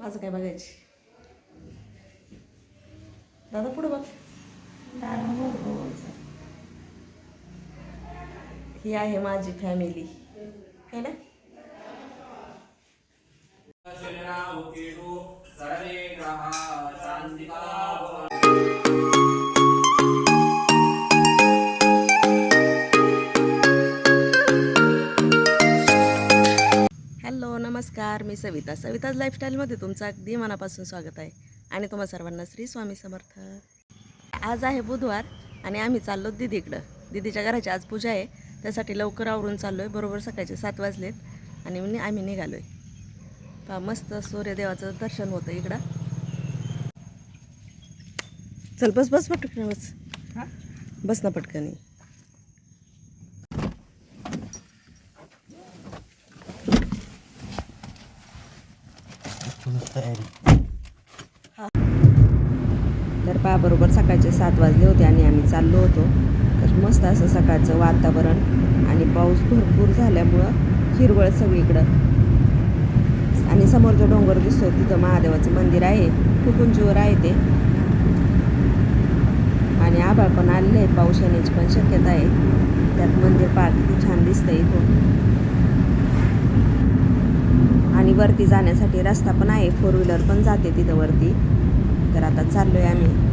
माझं काय बघायची? दादा पुढं बघ. ही आहे माझी फॅमिली. है ना? ग्रहा शान्तिका नमस्कार मी सविता. सविताज लाईफस्टाईलमध्ये तुमचं अगदी मनापासून स्वागत आहे. आणि तुम्हा सर्वांना श्री स्वामी समर्थ. आज आहे बुधवार आणि आम्ही चाललो दिदीकडं दिदीच्या घराची आज पूजा आहे. त्यासाठी लवकर आवरून चाललो आहे बरोबर सकाळचे सात वाजलेत आणि आम्ही निघालो आहे पहा मस्त सूर्यदेवाचं दर्शन होतं इकडं. चल बस बस पटकन बस. बस ना पटकनी. तर पहा बरोबर सकाळचे सात वाजले होते आणि आम्ही चाललो होतो. तर मस्त असं सकाळचं वातावरण आणि पाऊस भरपूर झाल्यामुळं हिरवळ सगळीकडं. आणि समोर जो डोंगर दिसतोय तिथं महादेवाचं मंदिर आहे. खूप उंचीवर आहे ते? आणि आभाळ पण आलेलं आहे पाऊस येण्याची पण शक्यता आहे. त्यात मंदिर पार किती छान दिसतंय इथून. आणि वरती जाण्यासाठी रस्ता पण आहे. फोर व्हीलर पण जाते तिथं वरती. तर आता चाललो आहे आम्ही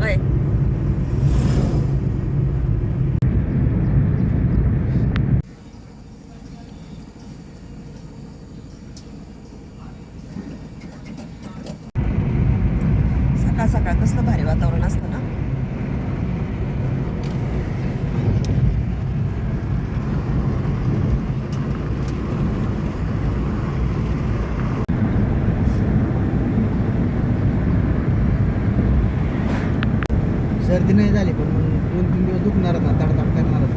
ओय. सकाळ सकाळ कसलं भारी वातावरण असतं ना सर्दी नाही झाली पण मग दोन तीन दिवस दुखणारच ना तडताड करणारच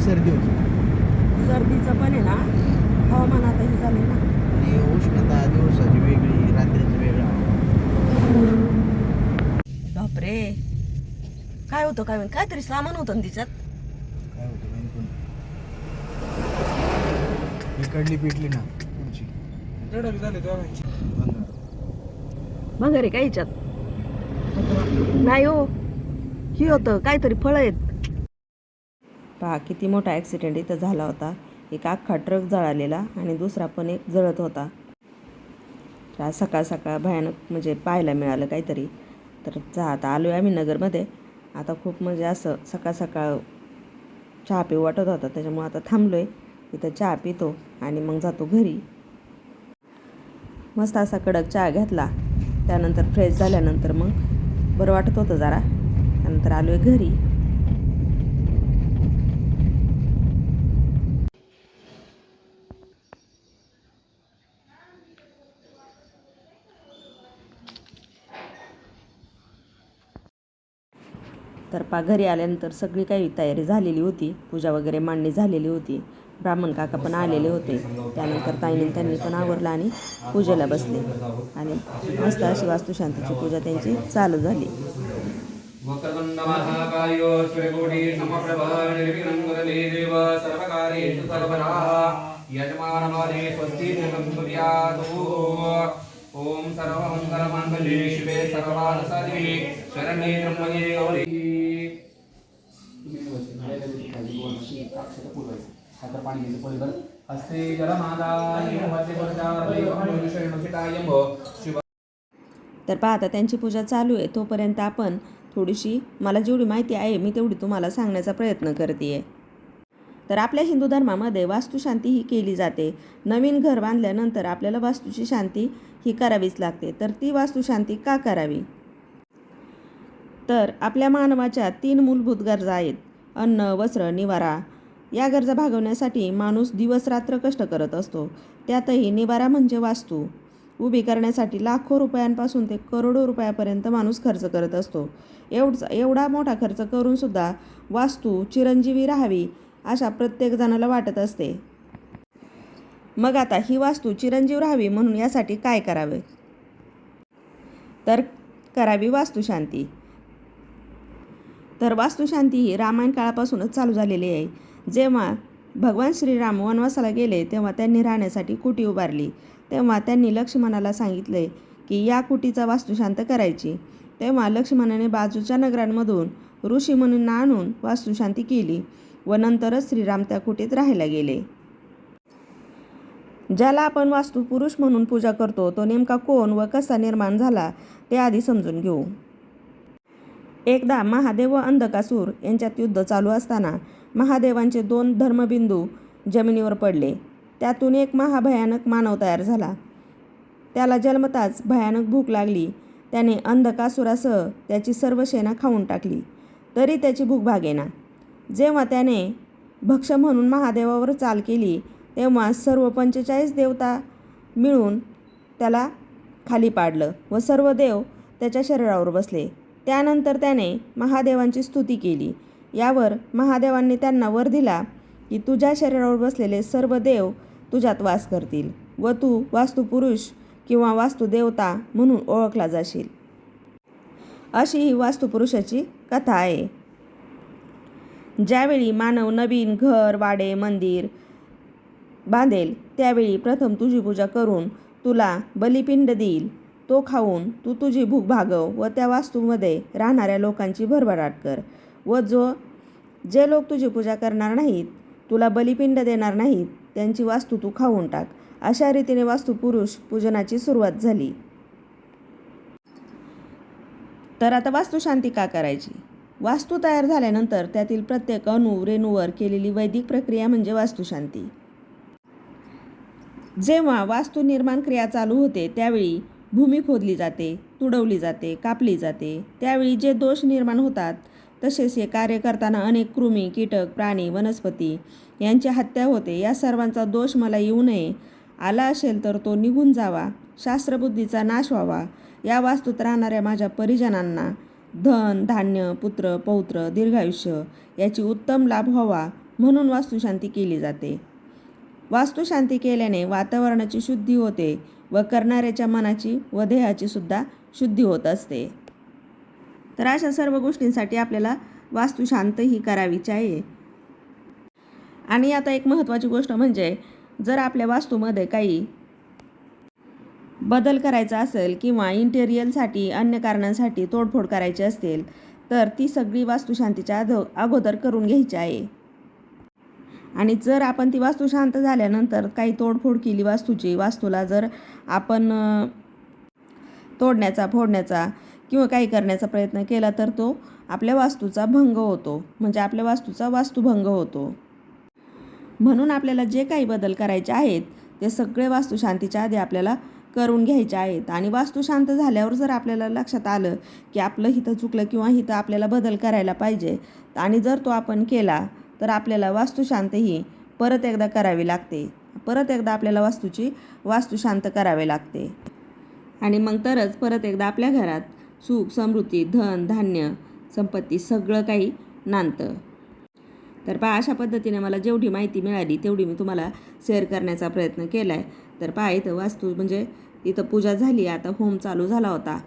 डायरेक्ट सर्दी होती. सर्दीचं पण आहे ना हवामान आता हे झालं ना. आणि उष्णता दिवसाची वेगळी रात्रीची वेगळा. बापरे. काय होतं काय माहीत? काहीतरी सामान होतं ना तिच्यात. काय होतं माहिती पण इकडली पिटली ना पुढची. मग अरे काय हिच्यात? नाही हो. ही होतं काहीतरी फळं आहेत. पहा किती मोठा ॲक्सिडेंट इथं झाला होता. एक अख्खा ट्रक जळालेला आणि दुसरा पण एक जळत होता. तर आज सकाळ सकाळ भयानक म्हणजे पाहायला मिळालं काहीतरी. तर जा आता आलो आहे आम्ही नगरमध्ये. आता खूप म्हणजे असं सकाळ सकाळ चहा पिऊ वाटत होता त्याच्यामुळे आता थांबलो आहे इथं चहा पितो आणि मग जातो घरी. मस्त असा कडक चहा घेतला. त्यानंतर फ्रेश झाल्यानंतर मग बरं वाटत होतं जरा. त्यानंतर आलो आहे घरी. तर पा घरी आल्यानंतर सगळी काही तयारी झालेली होती. पूजा वगैरे मांडणी झालेली होती. ब्राह्मण काका पण आलेले होते. त्यानंतर ताईने त्यांनी पण आवरलं आणि पूजेला बसले. आणि मस्त अशी वास्तुशांतीची पूजा त्यांची चालू झाली. वक्रतुण्ड महाकायो सूर्यकोटि समप्रभ निर्विघ्नं कुरुते शरणे सर्वकार्येषु गौरी। हस्ते तर पहा आता त्यांची पूजा चालू आहे. तोपर्यंत आपण थोडीशी मला जेवढी माहिती आहे मी तेवढी तुम्हाला सांगण्याचा प्रयत्न करते आहे तर आपल्या हिंदू धर्मामध्ये वास्तुशांती ही केली जाते. नवीन घर बांधल्यानंतर आपल्याला वास्तूची शांती ही करावीच लागते. तर ती वास्तुशांती का करावी? तर आपल्या मानवाच्या तीन मूलभूत गरजा आहेत. अन्न वस्त्र निवारा या गरजा भागवण्यासाठी माणूस दिवसरात्र कष्ट करत असतो. त्यातही निवारा म्हणजे वास्तू. उभी करण्यासाठी लाखो रुपयांपासून ते करोडो रुपयापर्यंत माणूस खर्च करत असतो. एवढा एवढा मोठा खर्च करूनसुद्धा वास्तू चिरंजीवी राहावी अशा प्रत्येकजणाला वाटत असते. मग आता ही वास्तू चिरंजीव राहावी म्हणून यासाठी काय करावे? तर करावी वास्तुशांती. तर वास्तुशांती ही रामायण काळापासूनच चालू झालेली आहे. जेव्हा भगवान श्रीराम वनवासाला गेले तेव्हा त्यांनी राहण्यासाठी कुटी उभारली. तेव्हा त्यांनी लक्ष्मणाला सांगितले की या कुटीचा वास्तुशांत करायची. तेव्हा लक्ष्मणाने बाजूच्या नगरांमधून ऋषी म्हणून आणून वास्तुशांती केली व नंतरच श्रीराम त्या कुटीत राहायला गेले. ज्याला आपण वास्तुपुरुष म्हणून पूजा करतो तो नेमका कोण व कसा निर्माण झाला ते आधी समजून घेऊ. एकदा महादेव व अंधकासूर यांच्यात युद्ध चालू असताना महादेवांचे दोन धर्मबिंदू जमिनीवर पडले. त्यातून एक महाभयानक मानव तयार झाला. त्याला जन्मताच भयानक भूक लागली. त्याने अंधकासुरासह त्याची सर्व सेना खाऊन टाकली. तरी त्याची भूक भागेना. जेव्हा त्याने भक्ष म्हणून महादेवावर चाल केली तेव्हा सर्व पंचेचाळीस देवता मिळून त्याला खाली पाडलं व सर्व देव त्याच्या शरीरावर बसले. त्यानंतर त्याने महादेवांची स्तुती केली. यावर महादेवांनी त्यांना वर दिला की तुझ्या शरीरावर बसलेले सर्व देव तुझ्यात वास करतील व तू वास्तुपुरुष किंवा वास्तुदेवता म्हणून ओळखला जाशील. अशी ही वास्तुपुरुषाची कथा आहे. ज्यावेळी मानव नवीन घर वाडे मंदिर बांधेल त्यावेळी प्रथम तुझी पूजा करून तुला बलिपिंड देईल. तो खाऊन तू तुझी भूक भागव व त्या वास्तूमध्ये राहणाऱ्या लोकांची भरभराट कर. व जो जे लोक तुझी पूजा करणार नाहीत तुला बलिपिंड देणार नाहीत त्यांची वास्तू तू खाऊन टाक. अशा रीतीने वास्तुपुरुष पूजनाची सुरुवात झाली. तर आता वास्तुशांती का करायची? वास्तू तयार झाल्यानंतर त्यातील प्रत्येक अणू रेणूवर केलेली वैदिक प्रक्रिया म्हणजे वास्तुशांती जेव्हा वास्तू निर्माण क्रिया चालू होते त्यावेळी भूमी खोदली जाते तुडवली जाते कापली जाते. त्यावेळी जे दोष निर्माण होतात तसेच हे कार्य करताना अनेक कृमी कीटक प्राणी वनस्पती यांची हत्या होते. या सर्वांचा दोष मला येऊ नये. आला असेल तर तो निघून जावा. शास्त्रबुद्धीचा नाश व्हावा. या वास्तूत राहणाऱ्या माझ्या परिजनांना धन धान्य पुत्र पौत्र दीर्घायुष्य याची उत्तम लाभ व्हावा म्हणून वास्तुशांती केली जाते. वास्तुशांती केल्याने वातावरणाची शुद्धी होते. व करणाऱ्याच्या मनाची व देहाची सुद्धा शुद्धी होत असते. तर अशा सर्व गोष्टींसाठी आपल्याला वास्तुशांत ही करावीची आहे. आणि आता एक महत्त्वाची गोष्ट म्हणजे जर आपल्या वास्तूमध्ये काही बदल करायचा असेल किंवा इंटेरियलसाठी अन्य कारणांसाठी तोडफोड करायची असेल तर ती सगळी वास्तुशांतीच्या अधो अगोदर करून घ्यायची आहे. आणि जर आपण ती वास्तू शांत झाल्यानंतर काही तोडफोड केली वास्तूची वास्तूला जर आपण तोडण्याचा फोडण्याचा किंवा काही करण्याचा प्रयत्न केला तर तो आपल्या वास्तूचा भंग होतो. म्हणजे आपल्या वास्तूचा वास्तुभंग होतो. म्हणून आपल्याला जे काही बदल करायचे आहेत ते सगळे वास्तुशांतीच्या आधी आपल्याला करून घ्यायचे आहेत. आणि वास्तू शांत झाल्यावर जर आपल्याला लक्षात आलं की आपलं हिथं चुकलं किंवा हिथं आपल्याला बदल करायला पाहिजे आणि जर तो आपण केला तर आपल्याला वास्तुशांत ही परत एकदा करावी लागते. परत एकदा आपल्याला वास्तूची वास्तुशांत करावे लागते. आणि मग तरच परत एकदा आपल्या घरात सुख समृद्धी धन धान्य संपत्ती सगळं काही नांदतं. तर पहा अशा पद्धतीने मला जेवढी माहिती मिळाली तेवढी मी तुम्हाला शेअर करण्याचा प्रयत्न केला आहे तर पहा इथं वास्तू म्हणजे इथं पूजा झाली आता होम चालू झाला होता.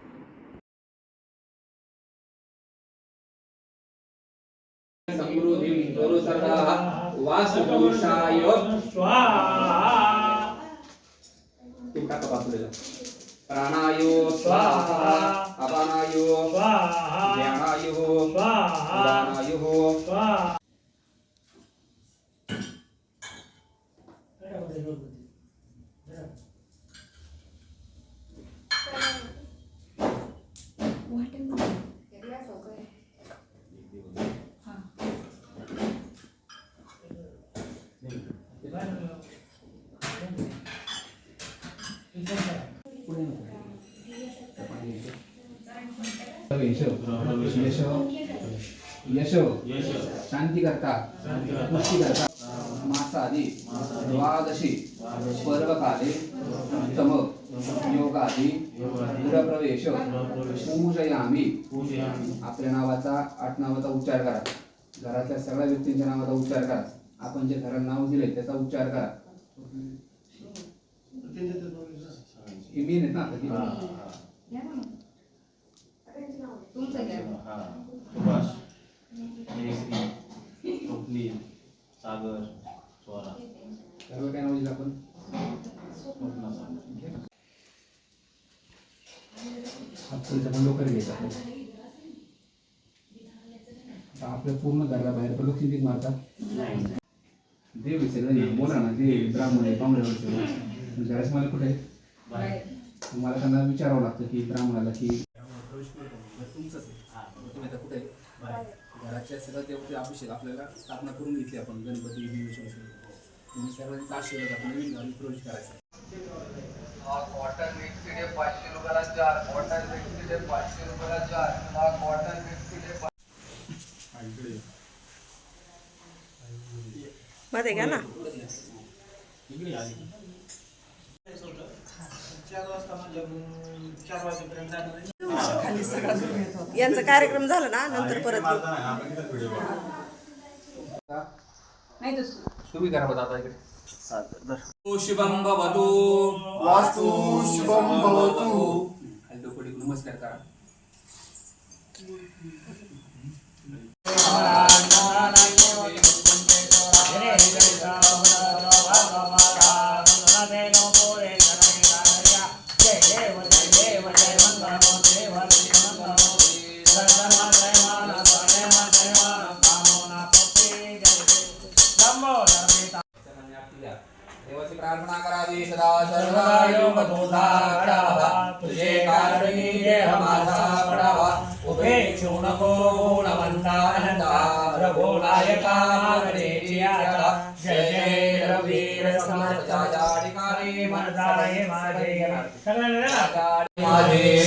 यश यश शांती करता पुष्टी करता मासादी द्वादशी. पर्वकाले. उत्तम. योगादी. पुरप्रवेश. पूजयामी. आपल्या नावाचा आठ नावाचा उच्चार करा. घरातल्या सगळ्या व्यक्तींच्या नावाचा उच्चार करा. आपण जे घराला नाव दिले त्याचा उच्चार करा. हे मेन आहेत ना. सुभाष जयश्री स्वप्नील सागर सर्व काय नाव दिलं आपण लवकर आपल्या पूर्ण घराला बाहेर पण पीक मारतात? देव सगळं बोला ना ते ब्राह्मण आहे पाहुण्यावरचे घराच मला कुठे? आहे मला त्यांना विचारावं लागतं की ब्राह्मणाला की तुमचंच आहे तुम्ही आता कुठे? आहे घराच्या सगळं देवचे अभिषेक आपल्याला स्थापना करून घेतली आपण गणपती तुम्ही सर्वांचा आशीर्वाद आपण नवीन घरी प्रवेश करायचा. कॉटन मिक्स के पाचशे रुपयाला चार कॉटन मिक्स पाचशे रुपयाला चार हा कॉटन मिक्समध्ये घ्या ना? यांचा कार्यक्रम झाला ना नंतर परत येऊ. तुम्ही करा बघा आता इकडे. शुभम भवतु. वास्तु शुभम भवतु. टेकून नमस्कार करा. देवाची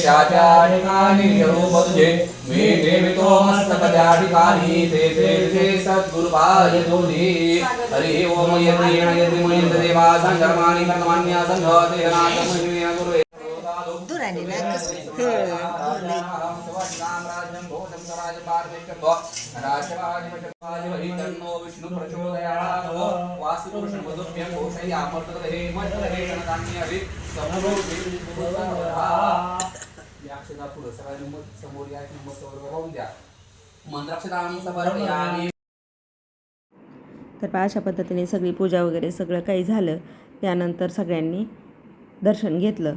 शाचारिकानि यहोपदुजे मे देवितो मस्तकजाधिकारी ते ते ते सद्गुरुपाय जोनि हरि ओम यतेन यति मुनिं देवा संकर्माणि कर्माण्या संघते नाथमुनिया गुरुवे। दूराने ना हम्म। विष्णु प्रचोदयात् वासुपुरुषं वधुभ्यं घोषयामर्तते हे मर्तते हे कणकान्ये अपि समरो तर पहा अशा पद्धतीने सगळी पूजा वगैरे सगळं काही झालं. त्यानंतर सगळ्यांनी दर्शन घेतलं.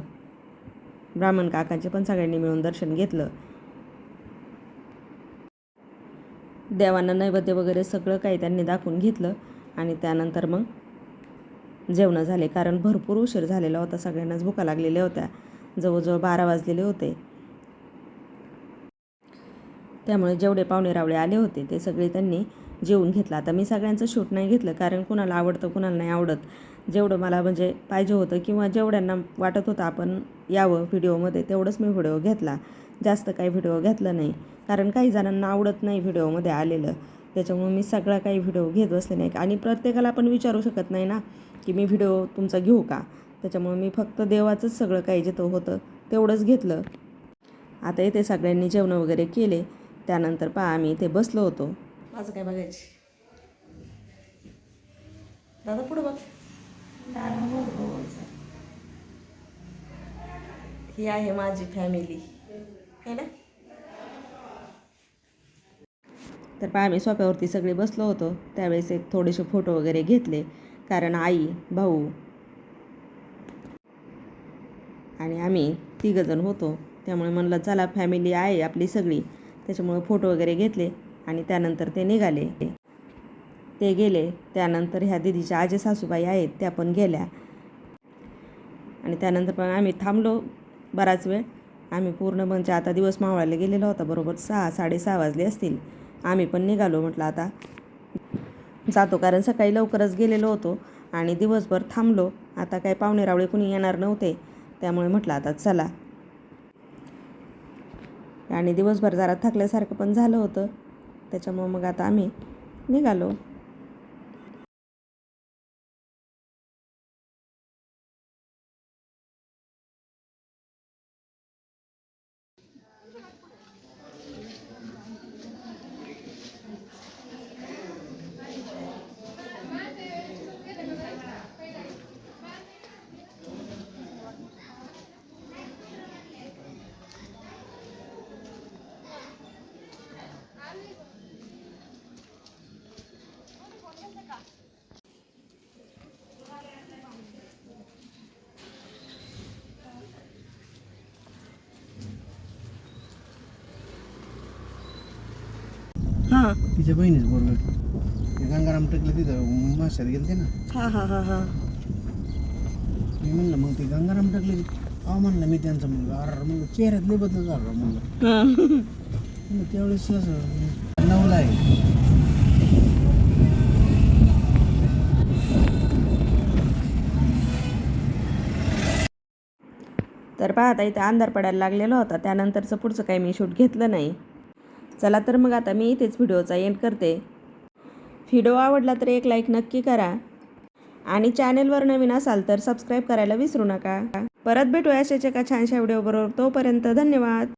ब्राह्मण काकांचे पण सगळ्यांनी मिळून दर्शन घेतलं. देवांना नैवेद्य वगैरे सगळं काही त्यांनी दाखवून घेतलं. आणि त्यानंतर मग जेवणं झाले. कारण भरपूर उशीर झालेला होता. सगळ्यांनाच भुका लागलेल्या होत्या. जवळजवळ बारा वाजलेले होते. त्यामुळे जेवढे पाहुणे रावळे आले होते ते सगळे त्यांनी जेवून घेतलं. आता मी सगळ्यांचं शूट नाही घेतलं कारण कुणाला आवडतं कुणाला नाही आवडत. जेवढं मला म्हणजे पाहिजे होतं किंवा जेवढ्यांना वाटत होतं आपण यावं व्हिडिओमध्ये तेवढंच मी व्हिडिओ घेतला. जास्त काही व्हिडिओ घेतला नाही. कारण काही जणांना आवडत नाही व्हिडिओमध्ये आलेलं. त्याच्यामुळे मी सगळा काही व्हिडिओ घेत बसले नाही. आणि प्रत्येकाला आपण विचारू शकत नाही ना की मी व्हिडिओ तुमचा घेऊ का? त्याच्यामुळे मी फक्त देवाचंच सगळं काही जिथं होतं तेवढंच घेतलं. आता इथे सगळ्यांनी जेवणं वगैरे केले. त्यानंतर पहा आम्ही इथे बसलो होतो. माझं काय बघायची? दादा पुढं बघ. ही आहे माझी फॅमिली है ना? तर पहा आम्ही सोफ्यावरती सगळे बसलो होतो. त्यावेळेस एक थोडेसे फोटो वगैरे घेतले. कारण आई भाऊ आणि आम्ही तिघंजण होतो. त्यामुळे म्हणलं चला फॅमिली आहे आपली सगळी. त्याच्यामुळं फोटो वगैरे घेतले आणि त्यानंतर ते निघाले. ते गेले. त्यानंतर ह्या दिदीच्या आजे सासूबाई आहेत त्या पण गेल्या. आणि त्यानंतर पण आम्ही थांबलो बराच वेळ. आम्ही पूर्ण म्हणजे आता दिवस मावळायला गेलेला होता बरोबर सहा साडेसहा वाजले असतील. आम्ही पण निघालो म्हटलं आता. जातो कारण सकाळी लवकरच गेलेलो होतो आणि दिवसभर थांबलो. आता काय पाहुणे रावळे कुणी येणार नव्हते. त्यामुळे म्हटलं आता चला. आणि दिवसभर जरा थकल्यासारखं पण झालं होतं. त्याच्यामुळं मग आता आम्ही निघालो. हां. तिच्या बहिणीच बरोबर गंगाराम टेकलं तिथं माशात गेलते ना. हां हां हां हां. मी म्हणलं मग ते गंगाराम टाकले अहो म्हणलं मी त्यांचा मुलगा. अरे म्हणलं चेहऱ्यात लय बदल झाला म्हणलं. म्हणलं त्यावेळेस असं नवला आहे. तर पाहता इथे अंधार पडायला लागलेला होता. त्यानंतरचं पुढचं काही मी शूट घेतलं नाही. चला तर मग आता मी इथेच व्हिडिओचा एंड करते. व्हिडिओ आवडला तर एक लाईक नक्की करा. आणि चॅनेलवर नवीन असाल तर सबस्क्राईब करायला विसरू नका. परत भेटूया अशाच एका छानशा व्हिडिओबरोबर. तोपर्यंत धन्यवाद.